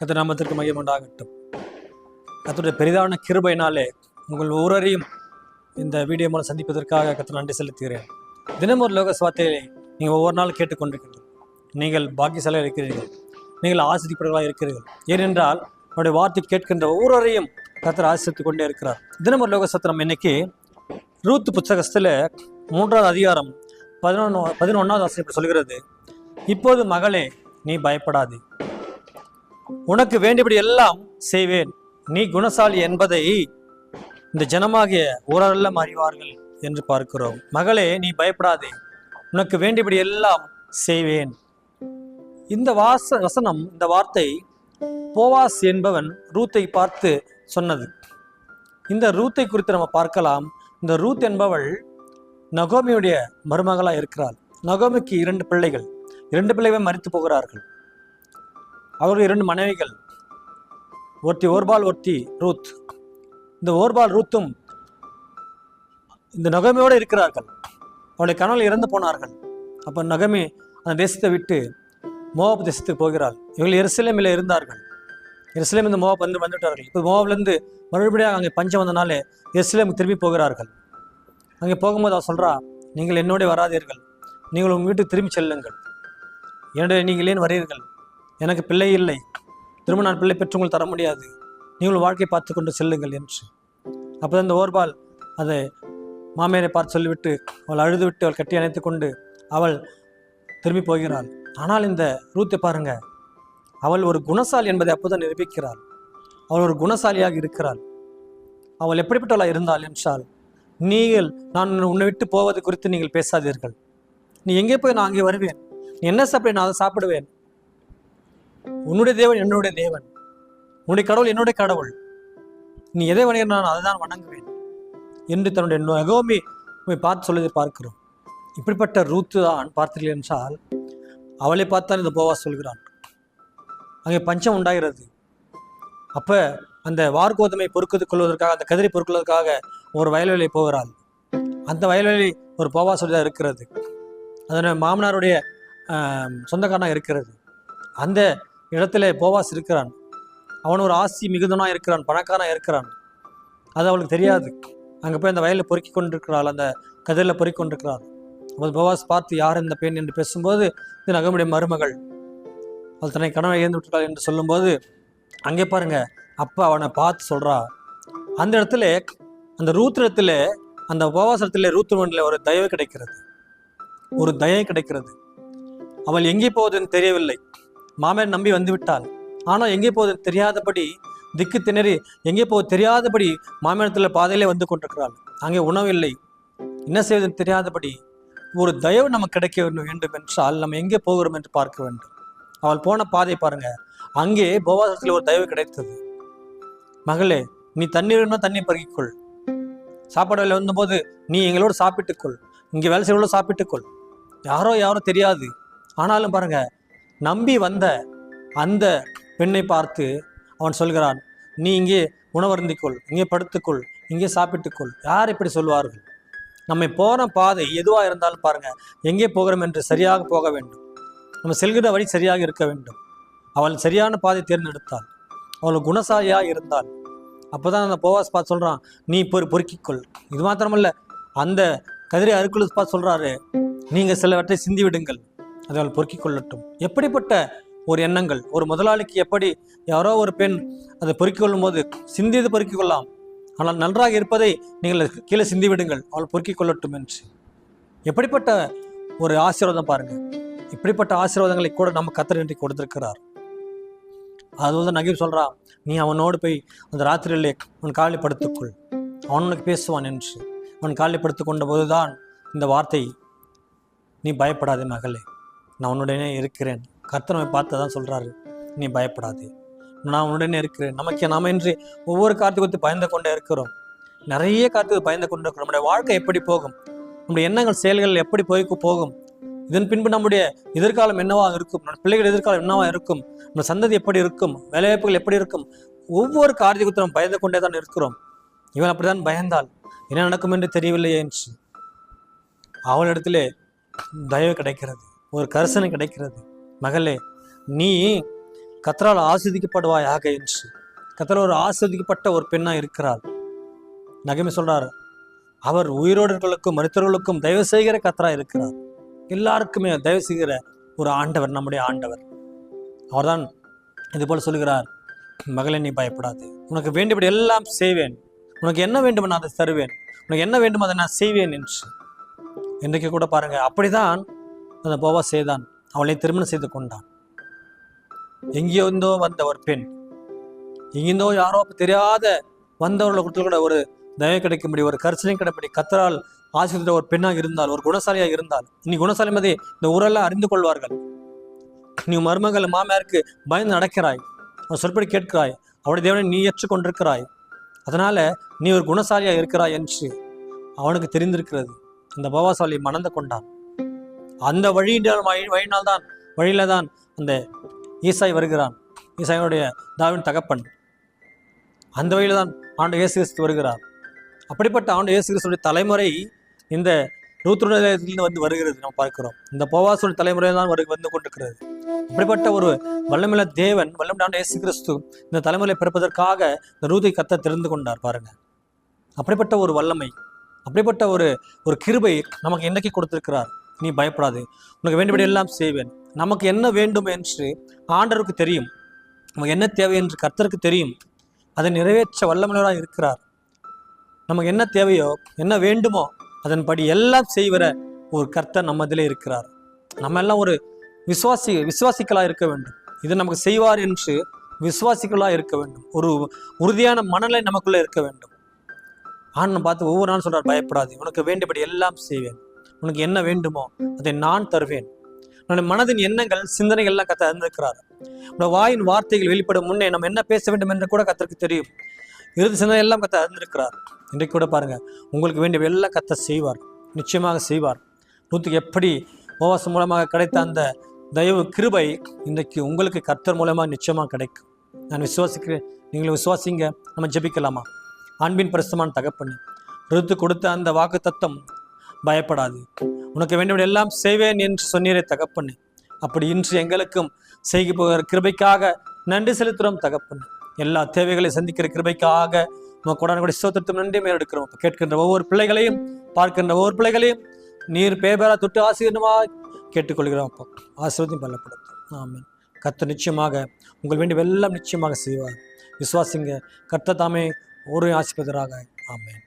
கத்த நாமத்திற்கு மையம் உண்டாகட்டும். கத்துடைய பெரிதான கிருபையினாலே உங்கள் ஒவ்வொருவரையும் இந்த வீடியோ மூலம் சந்திப்பதற்காக கத்த நன்றி செலுத்துகிறேன். தினம் ஒரு லோக சுவார்த்தையை நீங்கள் ஒவ்வொரு நாள் கேட்டுக்கொண்டிருக்கிறீர்கள் நீங்கள் பாக்கியசாலையாக இருக்கிறீர்கள். நீங்கள் ஆசிரியப்படர்களாக இருக்கிறீர்கள். ஏனென்றால் அவருடைய வார்த்தை கேட்கின்ற ஒவ்வொருவரையும் கத்தர் ஆசிரித்துக் கொண்டே இருக்கிறார். தினம் ஒரு லோக சத்திரம் இன்னைக்கு ரூத் புத்தகத்தில் மூன்றாவது அதிகாரம் பதினொன்று பதினொன்றாவது ஆசிரியர் சொல்கிறது. இப்போது மகளே நீ பயப்படாது. உனக்கு வேண்டியபடி எல்லாம் செய்வேன். நீ குணசாலி என்பதை இந்த ஜனமாகிய ஊரெல்லாம் அறிவார்கள் என்று பார்க்கிறோம். மகளே நீ பயப்படாதே. உனக்கு வேண்டியபடி எல்லாம் செய்வேன். இந்த வாச வசனம் இந்த வார்த்தை போவாஸ் என்பவன் ரூத்தை பார்த்து சொன்னது. இந்த ரூத்தை குறித்து நம்ம பார்க்கலாம். இந்த ரூத் என்பவள் நகோமியுடைய மருமகளாக இருக்கிறாள். நகோமிக்கு இரண்டு பிள்ளைகள். இரண்டு பிள்ளைகளும் மறித்து போகிறார்கள். அவர்கள் இரண்டு மனைவிகள். ஒருத்தி ஓர்பால் ஒருத்தி ரூத். இந்த ஓர்பால் ரூத்தும் இந்த நகமையோடு இருக்கிறார்கள். அவளுடைய கணவன் இறந்து போனார்கள். அப்போ நகமே அந்த தேசத்தை விட்டு மோவாப் தேசத்துக்கு போகிறாள். இவர்கள் எருசலேமில் இருந்தார்கள். எருசலேம் இந்த மோவாப் வந்து வந்துவிட்டார்கள். இப்போ மோவாப்லேருந்து மறுபடியும் அங்கே பஞ்சம் வந்தனாலே எருசலேமுக்கு திரும்பி போகிறார்கள். அங்கே போகும்போது அவள் சொல்கிறா நீங்கள் என்னோட வராதீர்கள். நீங்கள் உங்கள் வீட்டுக்கு திரும்பி செல்லுங்கள். என்னுடைய நீங்கள் ஏன் வரீர்கள்? எனக்கு பிள்ளை இல்லை. திரும்ப நான் பிள்ளை பெற்று உங்களுக்கு தர முடியாது. நீங்கள் வாழ்க்கை பார்த்து கொண்டு செல்லுங்கள் என்று. அப்போ இந்த ஓர்பால் அதை மாமியாரை பார்த்து சொல்லிவிட்டு அவள் அழுதுவிட்டு அவள் கட்டி அணைத்து கொண்டு அவள் திரும்பி போகிறாள். ஆனால் இந்த ரூத்தை பாருங்க. அவள் ஒரு குணசாலி என்பதை அப்போதான் நிரூபிக்கிறாள். அவள் ஒரு குணசாலியாக இருக்கிறாள். அவள் எப்படிப்பட்டவளாக இருந்தாள் என்றால் நீங்கள் நான் உன்னை விட்டு போவது குறித்து நீங்கள் பேசாதீர்கள். நீ எங்கே போய் நான் அங்கே வருவேன்? நீ என்ன சாப்பிட நான் அதை சாப்பிடுவேன்? உன்னுடைய தேவன் என்னுடைய தேவன். உன்னுடைய கடவுள் என்னுடைய கடவுள். நீ எதை வணங்க நான் அதை தான் வணங்குவேன் என்று தன்னுடைய நகோமி பார்த்து சொல்வதை பார்க்கிறோம். இப்படிப்பட்ட ரூத்து தான் பார்த்தீர்கள் என்றால் அவளை பார்த்தான் இந்த போவா சொல்கிறான். அங்கே பஞ்சம் உண்டாகிறது. அப்போ அந்த வார்கோதமை பொறுக்கது கொள்வதற்காக அந்த கதிரை பொறுக்குவதற்காக ஒரு வயல்வெளி போகிறாள். அந்த வயல்வெளி ஒரு போவா சொல்லி தான் இருக்கிறது. அதனால் மாமனாருடைய சொந்தக்காரனாக இருக்கிறது. அந்த இடத்துல போவாஸ் இருக்கிறான். அவன் ஒரு ஆசி மிகுந்தனாக இருக்கிறான் பணக்காரனாக இருக்கிறான். அது அவளுக்கு தெரியாது. அங்கே போய் அந்த வயலில் பொறுக்கி கொண்டிருக்கிறாள் அந்த கதிரில் பொறுக்கி கொண்டிருக்கிறாள். அப்போது போவாஸ் பார்த்து யார் இந்த பெண்? என்று பேசும்போது இது நகமுடைய மருமகள். அவள் தன்னை கணவனை இழந்து விட்டுட்டாள் என்று சொல்லும்போது அங்கே பாருங்க அப்பா அவனை பார்த்து சொல்கிறா அந்த இடத்துல அந்த ரூத்திரத்தில் அந்த உபவாசத்தில் இடத்துல ஒரு தயவு கிடைக்கிறது. ஒரு தயவு கிடைக்கிறது. அவள் எங்கே போவதுன்னு தெரியவில்லை. மாமியார் நம்பி வந்துவிட்டாள். ஆனால் எங்கே போவது தெரியாதபடி திக்கு திணறி எங்கே போக தெரியாதபடி மாமியாரத்தில் பாதையிலே வந்து கொண்டிருக்கிறாள். அங்கே உணவில்லை என்ன செய்வதுன்னு தெரியாதபடி ஒரு தயவு நமக்கு கிடைக்க வேண்டும் என்றால் நம்ம எங்கே போகிறோம் என்று பார்க்க வேண்டும். அவள் போன பாதை பாருங்க. அங்கே போவாசத்தில் ஒரு தயவு கிடைத்தது. மகளே நீ தண்ணீர் தண்ணி பருகிக்கொள். சாப்பாடு வேலை வந்தபோது நீ எங்களோட சாப்பிட்டுக்கொள். இங்கே வேலை செய்யறோட சாப்பிட்டுக்கொள். யாரோ யாரோ தெரியாது. ஆனாலும் பாருங்க நம்பி வந்த அந்த பெண்ணை பார்த்து அவன் சொல்கிறான் நீ இங்கே உணவருந்திக்கொள் இங்கே படுத்துக்கொள் இங்கே சாப்பிட்டுக்கொள். யார் இப்படி சொல்வார்கள்? நம்மை போன பாதை எதுவாக இருந்தாலும் பாருங்கள் எங்கே போகிறோம் என்று சரியாக போக வேண்டும். நம்ம செல்கிற வழி சரியாக இருக்க வேண்டும். அவள் சரியான பாதை தேர்ந்தெடுத்தாள். அவள் குணசாலியாக இருந்தாள். அப்போதான் அந்த போவாஸ் பார்த்து சொல்கிறான் நீ பொறு பொறுக்கிக்கொள். இது மாத்திரமல்ல அந்த கதிரை அருக்குழு பார்த்து சொல்கிறாரு நீங்கள் சிலவற்றை சிந்தி விடுங்கள் அதை அவள் பொறுக்கிக் கொள்ளட்டும். எப்படிப்பட்ட ஒரு எண்ணங்கள்? ஒரு முதலாளிக்கு எப்படி யாரோ ஒரு பெண் அதை பொறுக்கிக் கொள்ளும் போது சிந்தியது பொறுக்கிக் கொள்ளலாம். ஆனால் நன்றாக இருப்பதை நீங்கள் கீழே சிந்தி விடுங்கள் அவள் பொறுக்கிக் கொள்ளட்டும் என்று. எப்படிப்பட்ட ஒரு ஆசீர்வாதம் பாருங்கள் இப்படிப்பட்ட ஆசீர்வாதங்களை கூட நம்ம கத்தர் இன்றைக்கு கொடுத்திருக்கிறார். அது வந்து நகீப் சொல்கிறான் நீ அவனோடு போய் அந்த ராத்திரியிலே அவன் காலை படுத்துக்கொள். அவன் உனக்கு பேசுவான் என்று. அவன் காலை படுத்து கொண்ட போதுதான் இந்த வார்த்தை நீ பயப்படாதே மகளே. நான் உன்னுடனே இருக்கிறேன். கர்த்தனை பார்த்து தான் சொல்கிறாரு நீ பயப்படாது. நான் உன்னுடனே இருக்கிறேன். நமக்கு நாம இன்றி ஒவ்வொரு காரியத்தை குறித்து பயந்து கொண்டே இருக்கிறோம். நிறைய காரியத்துக்கு பயந்து கொண்டு இருக்கிறோம். நம்முடைய வாழ்க்கை எப்படி போகும்? நம்முடைய எண்ணங்கள் செயல்கள் எப்படி போய் போகும்? இதன் பின்பு நம்முடைய எதிர்காலம் என்னவாக இருக்கும்? நம்ம பிள்ளைகள் எதிர்காலம் என்னவாக இருக்கும்? நம்ம சந்ததி எப்படி இருக்கும்? வேலைவாய்ப்புகள் எப்படி இருக்கும்? ஒவ்வொரு காரியத்தை குறித்து நம்ம பயந்து கொண்டே தான் இருக்கிறோம். இவன் அப்படிதான் பயந்தாள் என்ன நடக்கும் என்று தெரியவில்லையே என்று. அவளிடத்திலே தயவு கிடைக்கிறது. ஒரு கரிசனை கிடைக்கிறது. மகளே நீ கத்தரால் ஆஸ்வதிக்கப்படுவாயாக என்று கத்தரால் ஒரு ஆஸ்வதிக்கப்பட்ட ஒரு பெண்ணாக இருக்கிறார். நகைமை சொல்கிறார் அவர் உயிரோடர்களுக்கும் மருத்துவர்களுக்கும் தயவு செய்கிற கத்தராக இருக்கிறார். எல்லாருக்குமே தயவு செய்கிற ஒரு ஆண்டவர் நம்முடைய ஆண்டவர். அவர்தான் இது போல் சொல்லுகிறார் மகளே நீ பயப்படாது. உனக்கு வேண்டியபடி எல்லாம் செய்வேன். உனக்கு என்ன வேண்டுமோ நான் அதை தருவேன். உனக்கு என்ன வேண்டுமோ அதை நான் செய்வேன் என்று. இன்றைக்கு கூட பாருங்கள் அப்படிதான் அந்த போவா செய்தான். அவளை திருமணம் செய்து கொண்டான். எங்கேயிருந்தோ வந்த ஒரு பெண். எங்கிருந்தோ யாரோ தெரியாத வந்தவர்களை கொடுத்து கூட ஒரு தயவு கிடைக்கும்படி ஒரு கரிசனையும் கிடைப்படி கத்தரால் ஆசிரியர் ஒரு பெண்ணாக இருந்தால் ஒரு குணசாலியாக இருந்தால் நீ குணசாலி மதி இந்த ஊரெல்லாம் அறிந்து கொள்வார்கள். நீ மருமகள் மாமியாருக்கு பயந்து நடக்கிறாய். அவன் சொற்படி கேட்கிறாய். அவருடைய தேவனை நீ ஏற்றுக்கொண்டிருக்கிறாய். அதனால நீ ஒரு குணசாலியாக இருக்கிறாய் என்று அவனுக்கு தெரிந்திருக்கிறது. இந்த பவாசாலி மணந்து கொண்டான். அந்த வழியினால் வழி- வழியினால் தான் வழியில தான் அந்த ஈசாய் வருகிறான். ஈசாயினுடைய தாவின் தகப்பன். அந்த வழியில தான் ஆண்டு இயேசு கிறிஸ்து வருகிறார். அப்படிப்பட்ட ஆண்டு இயேசு கிறிஸ்துடைய தலைமுறை இந்த ரூத்துடையிலிருந்து வந்து வருகிறது. நாம் பார்க்கிறோம். இந்த போவாசுடைய தலைமுறை தான் வரு வந்து கொண்டிருக்கிறது. அப்படிப்பட்ட ஒரு வல்லமில்ல தேவன் வல்லமில்லாண்ட இயேசு கிறிஸ்து இந்த தலைமுறையை பிறப்பதற்காக இந்த ரூதை கத்த தெரிந்து கொண்டார் பாருங்க. அப்படிப்பட்ட ஒரு வல்லமை அப்படிப்பட்ட ஒரு ஒரு கிருபை நமக்கு இன்றைக்கு கொடுத்திருக்கிறார். நீ பயப்படாது. உனக்கு வேண்டியபடி எல்லாம் செய்வேன். நமக்கு என்ன வேண்டும் என்று ஆண்டவருக்கு தெரியும். நமக்கு என்ன தேவை என்று கர்த்தருக்கு தெரியும். அதை நிறைவேற்ற வல்லமையோராக இருக்கிறார். நமக்கு என்ன தேவையோ என்ன வேண்டுமோ அதன்படி எல்லாம் செய்வர ஒரு கர்த்தர் நம்ம இதிலே இருக்கிறார். நம்ம எல்லாம் ஒரு விசுவாசி விசுவாசிகளா இருக்க வேண்டும். இது நமக்கு செய்வார் என்று விசுவாசிகளா இருக்க வேண்டும். ஒரு உறுதியான மனநிலை நமக்குள்ள இருக்க வேண்டும். ஆண்டனை பார்த்து ஒவ்வொரு நாளும் சொல்றார் பயப்படாது. உனக்கு வேண்டியபடி எல்லாம் செய்வேன். உனக்கு என்ன வேண்டுமோ அதை நான் தருவேன். உன்னுடைய மனதின் எண்ணங்கள் சிந்தனைகள் எல்லாம் கத்த அறிந்திருக்கிறார் உன்னோட வாயின் வார்த்தைகள் வெளிப்படும் முன்னே நம்ம என்ன பேச வேண்டும் என்று கூட கத்தருக்கு தெரியும். இறுதி சிந்தனை எல்லாம் கத்த அறிந்திருக்கிறார் இன்றைக்கு கூட பாருங்க உங்களுக்கு வேண்டிய எல்லாம் கத்த செய்வார். நிச்சயமாக செய்வார். நூற்றுக்கு எப்படி உபவாசம் மூலமாக கிடைத்த அந்த தயவு கிருபை இன்றைக்கு உங்களுக்கு கர்த்தர் மூலமாக நிச்சயமாக கிடைக்கும். நான் விசுவாசிக்கிறேன். நீங்களும் விசுவாசிங்க. நம்ம ஜெபிக்கலாமா? அன்பின் பரிசுமான தகப்பண்ணி ருத்து கொடுத்த அந்த வாக்கு தத்தம் பயப்படாது. உனக்கு வேண்டும் எல்லாம் செய்வேன் என்று சொன்னீரே தகப்பண்ணு அப்படி இன்று எங்களுக்கும் செய்க போகிற கிருபைக்காக நன்றி செலுத்துகிறோம் தகப்பண்ணு எல்லா தேவைகளை சந்திக்கிற கிருபைக்காக உங்கள் கொடான கூட சோத்திரத்தும் நன்றி மேலெடுக்கிறோம் கேட்கின்ற ஒவ்வொரு பிள்ளைகளையும் பார்க்கின்ற ஒவ்வொரு பிள்ளைகளையும் நீர் பேபரா தொட்டு ஆசீர்வமா கேட்டுக்கொள்கிறோம் அப்போ. ஆசீர்வதியும் பலப்படுத்தும். ஆமீன். கத்த நிச்சயமாக உங்கள் வேண்டிய எல்லாம் நிச்சயமாக செய்வார். விசுவாசிங்க. கர்த்த தாமே ஒரு ஆசிப்பதராக ஆமேன்.